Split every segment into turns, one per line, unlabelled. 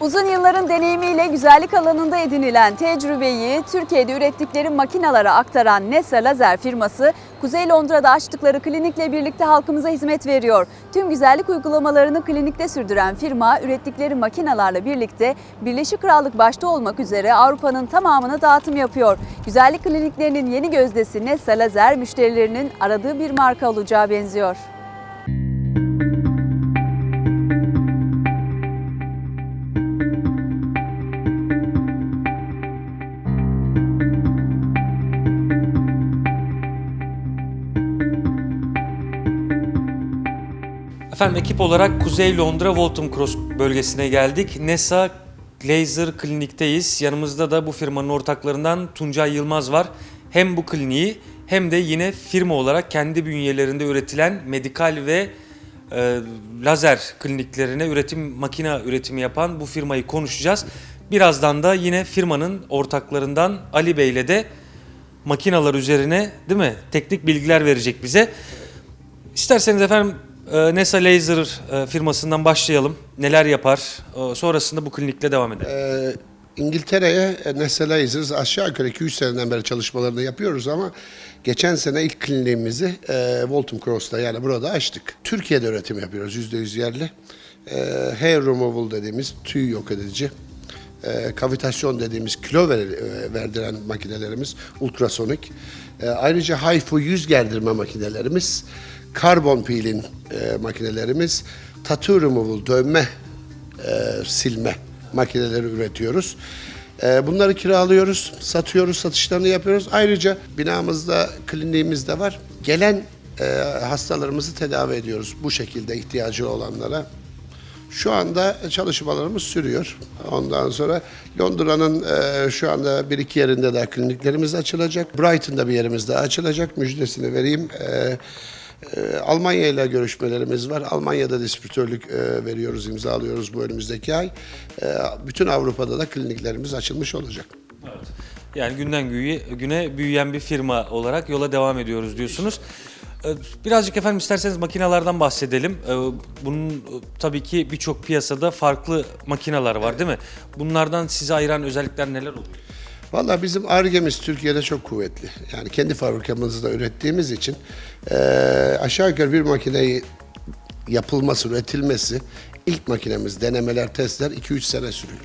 Uzun yılların deneyimiyle güzellik alanında edinilen tecrübeyi Türkiye'de ürettikleri makinalara aktaran Nessa Lazer firması, Kuzey Londra'da açtıkları klinikle birlikte halkımıza hizmet veriyor. Tüm güzellik uygulamalarını klinikte sürdüren firma, ürettikleri makinalarla birlikte Birleşik Krallık başta olmak üzere Avrupa'nın tamamına dağıtım yapıyor. Güzellik kliniklerinin yeni gözdesi Nessa Lazer, müşterilerinin aradığı bir marka olacağı benziyor.
Efendim ekip olarak Kuzey Londra Waltham Cross bölgesine geldik. Nesa Laser Klinik'teyiz. Yanımızda da bu firmanın ortaklarından Tuncay Yılmaz var. Hem bu kliniği hem de yine firma olarak kendi bünyelerinde üretilen medikal ve e, lazer kliniklerine üretim makine üretimi yapan bu firmayı konuşacağız. Birazdan da yine firmanın ortaklarından Ali Bey ile de makinalar üzerine değil mi teknik bilgiler verecek bize. İsterseniz efendim Nesa Laser e, firmasından başlayalım. Neler yapar? E, Sonrasında bu klinikle devam edelim.
Ee, İngiltere'ye e, Nessa Lasers aşağı yukarı 200 seneden beri çalışmalarını yapıyoruz ama geçen sene ilk kliniğimizi e, Waltham Cross'ta yani burada açtık. Türkiye'de üretim yapıyoruz %100 yerli. E, hair removal dediğimiz tüy yok edici. E, kavitasyon dediğimiz kilo ver, e, verdiren makinelerimiz ultrasonik. E, ayrıca HIFU yüz gerdirme makinelerimiz, karbon peeling e, makinelerimiz, tattoo removal dövme e, silme makineleri üretiyoruz. E, bunları kiralıyoruz, satıyoruz, satışlarını yapıyoruz. Ayrıca binamızda, kliniğimiz de var. Gelen e, hastalarımızı tedavi ediyoruz bu şekilde ihtiyacı olanlara. Şu anda çalışmalarımız sürüyor. Ondan sonra Londra'nın e, şu anda bir iki yerinde daha kliniklerimiz açılacak. Brighton'da bir yerimiz daha açılacak. Müjdesini vereyim. E, e, Almanya ile görüşmelerimiz var. Almanya'da distribütörlük e, veriyoruz, imzalıyoruz bu önümüzdeki ay. E, bütün Avrupa'da da kliniklerimiz açılmış olacak.
Yani günden güne büyüyen bir firma olarak yola devam ediyoruz diyorsunuz. E, Birazcık efendim isterseniz makinelerden bahsedelim. Bunun e, tabii ki birçok piyasada farklı makineler var değil mi? Bunlardan sizi ayıran özellikler neler oluyor?
Valla bizim ARGE'miz Türkiye'de çok kuvvetli. Yani kendi fabrikamızda ürettiğimiz için eee, aşağı yukarı bir makineyi yapılması, üretilmesi ilk makinemiz, denemeler, testler 2-3 sene sürüyor.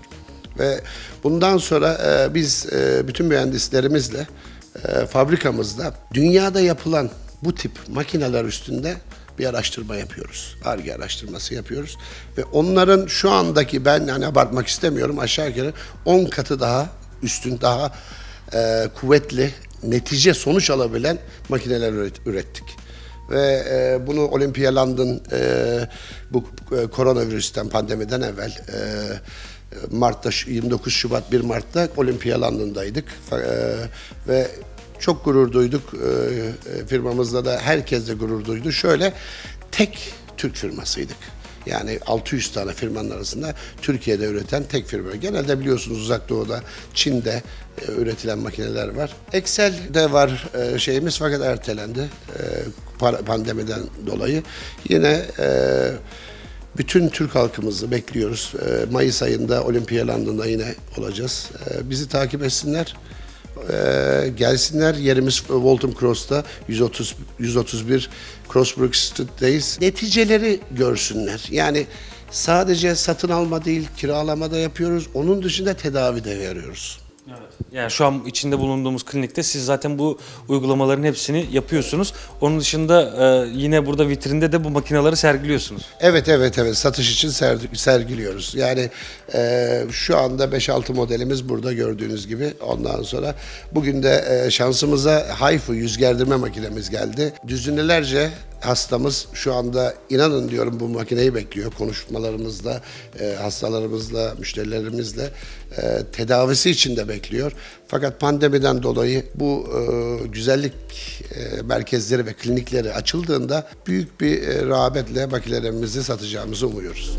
Ve bundan sonra eee, biz eee, bütün mühendislerimizle eee, fabrikamızda dünyada yapılan bu tip makineler üstünde bir araştırma yapıyoruz. ARGE araştırması yapıyoruz. Ve onların şu andaki ben yani abartmak istemiyorum aşağı yukarı 10 katı daha üstün, daha e, kuvvetli, netice sonuç alabilen makineler üret- ürettik. Ve e, bunu Olympia London e, bu e, koronavirüsten, pandemiden evvel e, Mart'ta 29 Şubat 1 Mart'ta Olympia London'daydık. E, ve çok gurur duyduk. E, e, firmamızda da herkes de gurur duydu. Şöyle tek Türk firmasıydık. Yani 600 tane firmanın arasında Türkiye'de üreten tek firma. Genelde biliyorsunuz uzak doğuda, Çin'de e, üretilen makineler var. Excel'de var e, şeyimiz fakat ertelendi e, pandemiden dolayı. Yine bütün Türk halkımızı bekliyoruz. Mayıs ayında Olimpiya London'da yine olacağız. Bizi takip etsinler. Ee, gelsinler yerimiz Waltham Cross'ta 130 131 Crossbrook Street'teyiz. Neticeleri görsünler. Yani sadece satın alma değil kiralama da yapıyoruz. Onun dışında tedavi de veriyoruz.
Yani şu an içinde bulunduğumuz klinikte siz zaten bu uygulamaların hepsini yapıyorsunuz. Onun dışında e, yine burada vitrinde de bu makineleri sergiliyorsunuz.
Evet evet evet satış için ser- sergiliyoruz. Yani e, şu anda 5-6 modelimiz burada gördüğünüz gibi. Ondan sonra bugün de e, şansımıza HIFU yüz gerdirme makinemiz geldi. Düzinelerce hastamız şu anda inanın diyorum bu makineyi bekliyor. Konuşmalarımızda e, hastalarımızla, müşterilerimizle e, tedavisi için de bekliyor. Fakat pandemiden dolayı bu e, güzellik e, merkezleri ve klinikleri açıldığında büyük bir e, rağbetle makinelerimizi satacağımızı umuyoruz.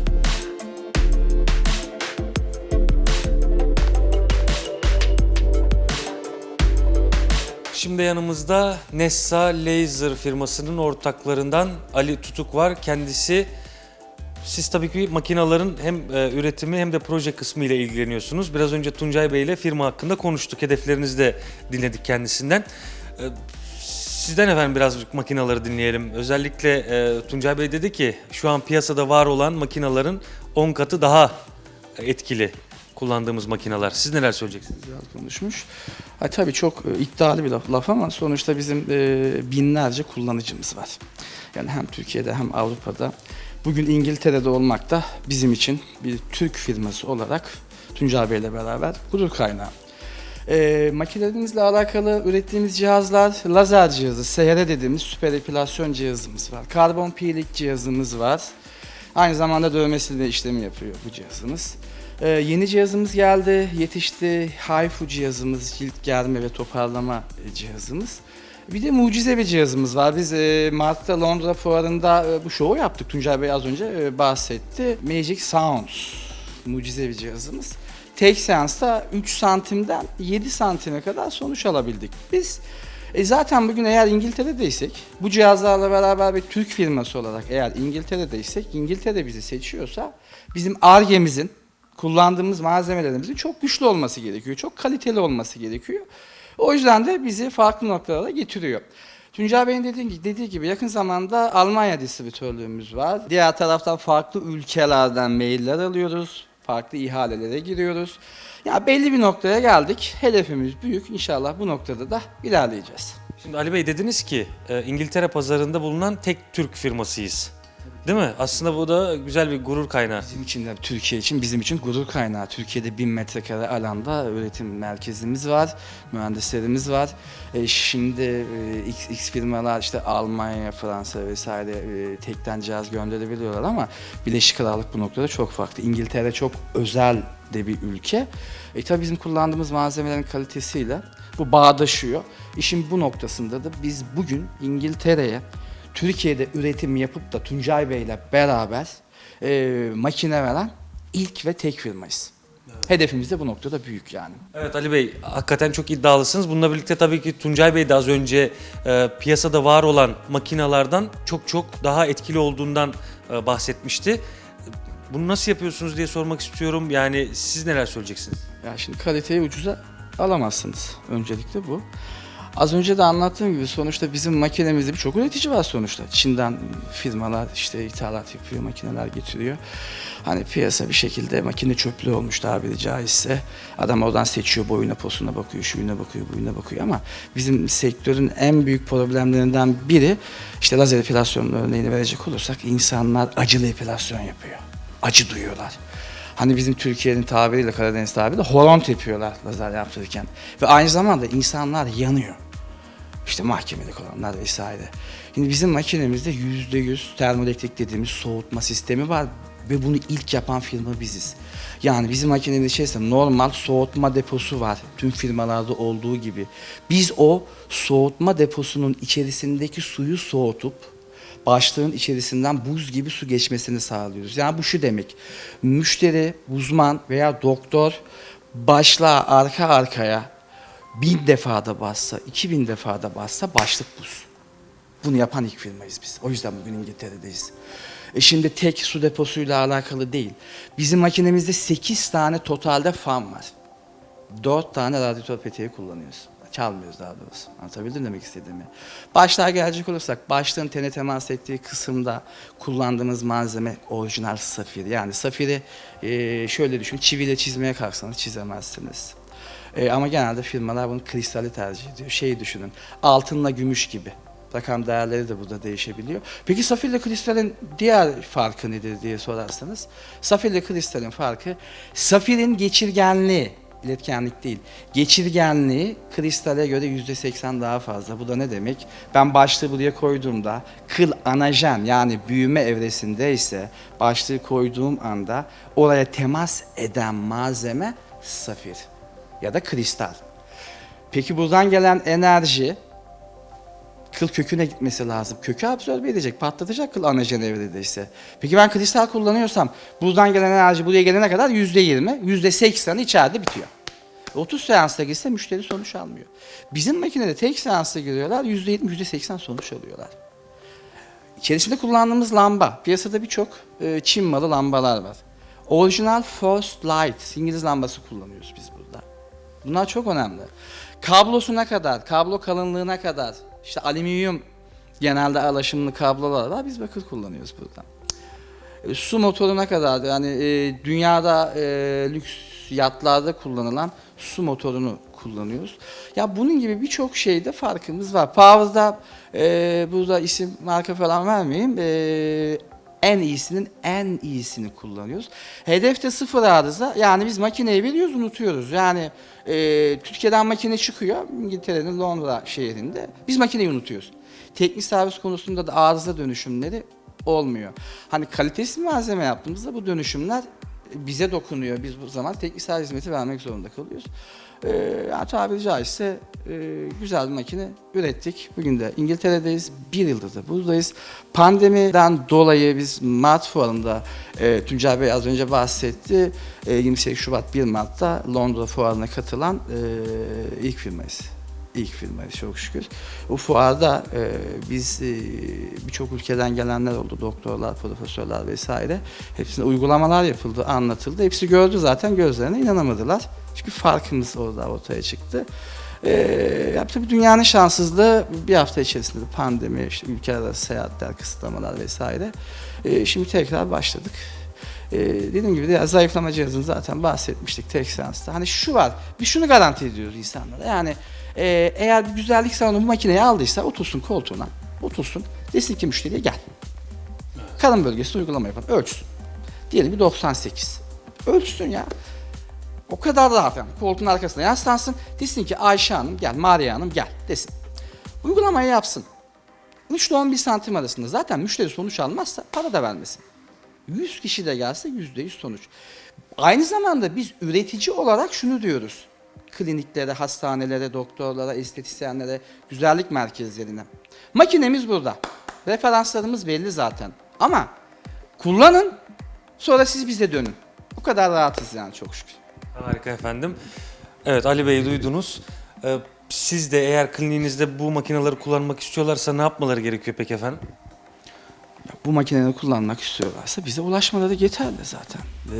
Şimdi yanımızda Nessa Laser firmasının ortaklarından Ali Tutuk var. Kendisi siz tabii ki makinaların hem e, üretimi hem de proje kısmı ile ilgileniyorsunuz. Biraz önce Tuncay Bey ile firma hakkında konuştuk. Hedeflerinizi de dinledik kendisinden. E, Sizden efendim biraz makinaları dinleyelim. Özellikle e, Tuncay Bey dedi ki şu an piyasada var olan makinaların 10 katı daha etkili kullandığımız makineler. Siz neler söyleyeceksiniz?
biraz konuşmuş. Ha, tabii çok e, iddialı bir laf, laf ama sonuçta bizim e, binlerce kullanıcımız var. Yani hem Türkiye'de hem Avrupa'da. Bugün İngiltere'de olmak da bizim için bir Türk firması olarak Tuncay Bey'le beraber gurur kaynağı. E, makinelerimizle alakalı ürettiğimiz cihazlar lazer cihazı, SHR dediğimiz süper epilasyon cihazımız var. Karbon pilik cihazımız var. Aynı zamanda dövmesiyle işlemi yapıyor bu cihazımız. Ee, yeni cihazımız geldi, yetişti. HIFU cihazımız, cilt germe ve toparlama e, cihazımız. Bir de mucize bir cihazımız var. Biz e, Mart'ta Londra fuarında e, bu şovu yaptık. Tuncay Bey az önce e, bahsetti. Magic Sounds, mucize bir cihazımız. Tek seansta 3 santimden 7 santime kadar sonuç alabildik. Biz e zaten bugün eğer İngiltere'deysek, bu cihazlarla beraber bir Türk firması olarak eğer İngiltere'deysek, İngiltere bizi seçiyorsa bizim ARGE'mizin, kullandığımız malzemelerimizin çok güçlü olması gerekiyor, çok kaliteli olması gerekiyor. O yüzden de bizi farklı noktalara getiriyor. Tuncay Bey'in dediği, dediği gibi yakın zamanda Almanya distribütörlüğümüz var. Diğer taraftan farklı ülkelerden mailler alıyoruz. Farklı ihalelere giriyoruz. Ya belli bir noktaya geldik. Hedefimiz büyük. İnşallah bu noktada da ilerleyeceğiz.
Şimdi Ali Bey dediniz ki e, İngiltere pazarında bulunan tek Türk firmasıyız. Değil mi? Aslında bu da güzel bir gurur kaynağı.
Bizim için de Türkiye için bizim için gurur kaynağı. Türkiye'de bin metrekare alanda üretim merkezimiz var, mühendislerimiz var. E, şimdi e, X, X firmalar işte Almanya, Fransa vesaire e, tekten cihaz gönderebiliyorlar ama Birleşik Krallık bu noktada çok farklı. İngiltere çok özel de bir ülke. E tabii bizim kullandığımız malzemelerin kalitesiyle bu bağdaşıyor. İşin bu noktasında da biz bugün İngiltere'ye Türkiye'de üretim yapıp da Tuncay Bey'le beraber e, makine veren ilk ve tek firmayız. Hedefimiz de bu noktada büyük yani.
Evet Ali Bey hakikaten çok iddialısınız. Bununla birlikte tabii ki Tuncay Bey de az önce e, piyasada var olan makinalardan çok çok daha etkili olduğundan e, bahsetmişti. Bunu nasıl yapıyorsunuz diye sormak istiyorum. Yani siz neler söyleyeceksiniz?
Ya şimdi kaliteyi ucuza alamazsınız. Öncelikle bu. Az önce de anlattığım gibi sonuçta bizim makinemizde birçok üretici var sonuçta. Çin'den firmalar işte ithalat yapıyor, makineler getiriyor. Hani piyasa bir şekilde makine çöplüğü olmuş tabiri caizse. Adam oradan seçiyor, boyuna posuna bakıyor, şuyuna bakıyor, buyuna bakıyor ama bizim sektörün en büyük problemlerinden biri işte lazer epilasyon örneğini verecek olursak insanlar acılı epilasyon yapıyor. Acı duyuyorlar. Hani bizim Türkiye'nin tabiriyle Karadeniz tabiriyle horon tepiyorlar lazer yaptırırken. Ve aynı zamanda insanlar yanıyor. İşte mahkemelik olanlar vesaire. Şimdi bizim makinemizde yüzde yüz termoelektrik dediğimiz soğutma sistemi var ve bunu ilk yapan firma biziz. Yani bizim makinenin içerisinde normal soğutma deposu var. Tüm firmalarda olduğu gibi. Biz o soğutma deposunun içerisindeki suyu soğutup başlığın içerisinden buz gibi su geçmesini sağlıyoruz. Yani bu şu demek. Müşteri, uzman veya doktor başlığa arka arkaya bin defada bassa, iki bin defada bassa başlık buz. Bunu yapan ilk firmayız biz. O yüzden bugün İngiltere'deyiz. E şimdi tek su deposuyla alakalı değil. Bizim makinemizde 8 tane totalde fan var. 4 tane radyatör peteği kullanıyoruz. Çalmıyoruz daha doğrusu. Anlatabildim demek istediğimi. Başlığa gelecek olursak, başlığın tene temas ettiği kısımda kullandığımız malzeme orijinal safir. Yani safiri e, şöyle düşün, çiviyle çizmeye kalksanız çizemezsiniz. E, ama genelde firmalar bunu kristali tercih ediyor. Şeyi düşünün, altınla gümüş gibi. Rakam değerleri de burada değişebiliyor. Peki safirle kristalin diğer farkı nedir diye sorarsanız, safirle kristalin farkı, safirin geçirgenliği, iletkenlik değil, geçirgenliği kristale göre yüzde seksen daha fazla. Bu da ne demek? Ben başlığı buraya koyduğumda kıl anajen yani büyüme evresinde ise başlığı koyduğum anda oraya temas eden malzeme safir ya da kristal. Peki buradan gelen enerji kıl köküne gitmesi lazım. Kökü absorbe edecek, patlatacak kıl anajen evredeyse. Peki ben kristal kullanıyorsam buradan gelen enerji buraya gelene kadar yüzde yirmi, yüzde seksen içeride bitiyor. 30 seansta girse müşteri sonuç almıyor. Bizim makinede tek seansta giriyorlar, yüzde yetmiş, yüzde seksen sonuç alıyorlar. İçerisinde kullandığımız lamba, piyasada birçok e, Çin malı lambalar var. Orijinal Forced Light, İngiliz lambası kullanıyoruz biz. Bunlar çok önemli. Kablosuna kadar, kablo kalınlığına kadar, işte alüminyum genelde alaşımlı kablolar var, biz bakır kullanıyoruz burada. E, su motoruna kadar yani e, dünyada e, lüks yatlarda kullanılan su motorunu kullanıyoruz. Ya bunun gibi birçok şeyde farkımız var. Power'da e, burada isim marka falan vermeyeyim. E, en iyisinin en iyisini kullanıyoruz. Hedefte sıfır arıza. Yani biz makineyi veriyoruz unutuyoruz. Yani e, Türkiye'den makine çıkıyor. İngiltere'nin Londra şehrinde. Biz makineyi unutuyoruz. Teknik servis konusunda da arıza dönüşümleri olmuyor. Hani kalitesiz malzeme yaptığımızda bu dönüşümler bize dokunuyor. Biz bu zaman teknik servis hizmeti vermek zorunda kalıyoruz. Ee, yani tabiri caizse e, güzel bir makine ürettik. Bugün de İngiltere'deyiz. Bir yıldır da buradayız. Pandemiden dolayı biz Mart fuarında e, Tuncay Bey az önce bahsetti. E, 28 Şubat 1 Mart'ta Londra fuarına katılan e, ilk firmayız ilk firmayız çok şükür. Bu fuarda e, biz e, birçok ülkeden gelenler oldu. Doktorlar, profesörler vesaire. Hepsine uygulamalar yapıldı, anlatıldı. Hepsi gördü zaten gözlerine inanamadılar. Çünkü farkımız orada ortaya çıktı. E, ya tabii dünyanın şanssızlığı bir hafta içerisinde de pandemi, işte ülkeler arası seyahatler, kısıtlamalar vesaire. E, şimdi tekrar başladık. Ee, dediğim gibi de zayıflama cihazını zaten bahsetmiştik tek seansta. Hani şu var, biz şunu garanti ediyoruz insanlara. Yani e, eğer bir güzellik salonu bu makineyi aldıysa otursun koltuğuna, otursun. Desin ki müşteriye gel. Karın bölgesine uygulama yapalım, ölçsün. Diyelim ki 98. Ölçsün ya. O kadar rahat yani. Koltuğun arkasına yaslansın. Desin ki Ayşe Hanım gel, Maria Hanım gel desin. Uygulamayı yapsın. 3 ile 11 santim arasında zaten müşteri sonuç almazsa para da vermesin. 100 kişi de gelse %100 sonuç. Aynı zamanda biz üretici olarak şunu diyoruz. Kliniklere, hastanelere, doktorlara, estetisyenlere, güzellik merkezlerine. Makinemiz burada. Referanslarımız belli zaten. Ama kullanın, sonra siz bize dönün. Bu kadar rahatız yani çok şükür.
Harika efendim. Evet Ali Bey duydunuz. Ee, siz de eğer kliniğinizde bu makineleri kullanmak istiyorlarsa ne yapmaları gerekiyor peki efendim?
Bu makineleri kullanmak istiyorlarsa bize ulaşmaları yeterli zaten. Ee,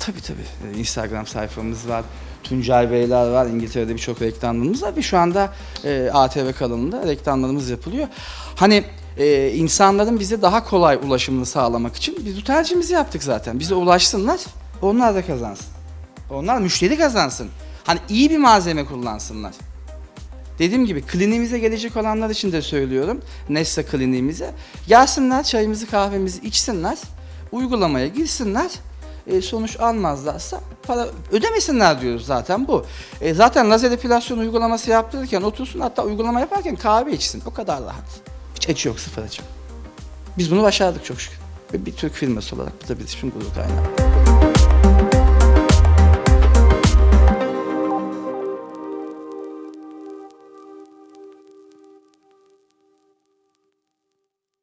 tabii tabii. Ee, Instagram sayfamız var. Tuncay Beyler var. İngiltere'de birçok reklamlarımız var ve şu anda e, ATV kanalında reklamlarımız yapılıyor. Hani e, insanların bize daha kolay ulaşımını sağlamak için biz bu tercihimizi yaptık zaten. Bize ulaşsınlar, onlar da kazansın. Onlar müşteri kazansın. Hani iyi bir malzeme kullansınlar. Dediğim gibi kliniğimize gelecek olanlar için de söylüyorum. Nessa kliniğimize. Gelsinler çayımızı kahvemizi içsinler. Uygulamaya girsinler. E, sonuç almazlarsa para ödemesinler diyoruz zaten bu. E, zaten lazer epilasyon uygulaması yaptırırken otursun hatta uygulama yaparken kahve içsin. O kadar rahat. Hiç açı yok sıfır açı. Biz bunu başardık çok şükür. Ve bir Türk firması olarak bu da bizim gurur kaynağı.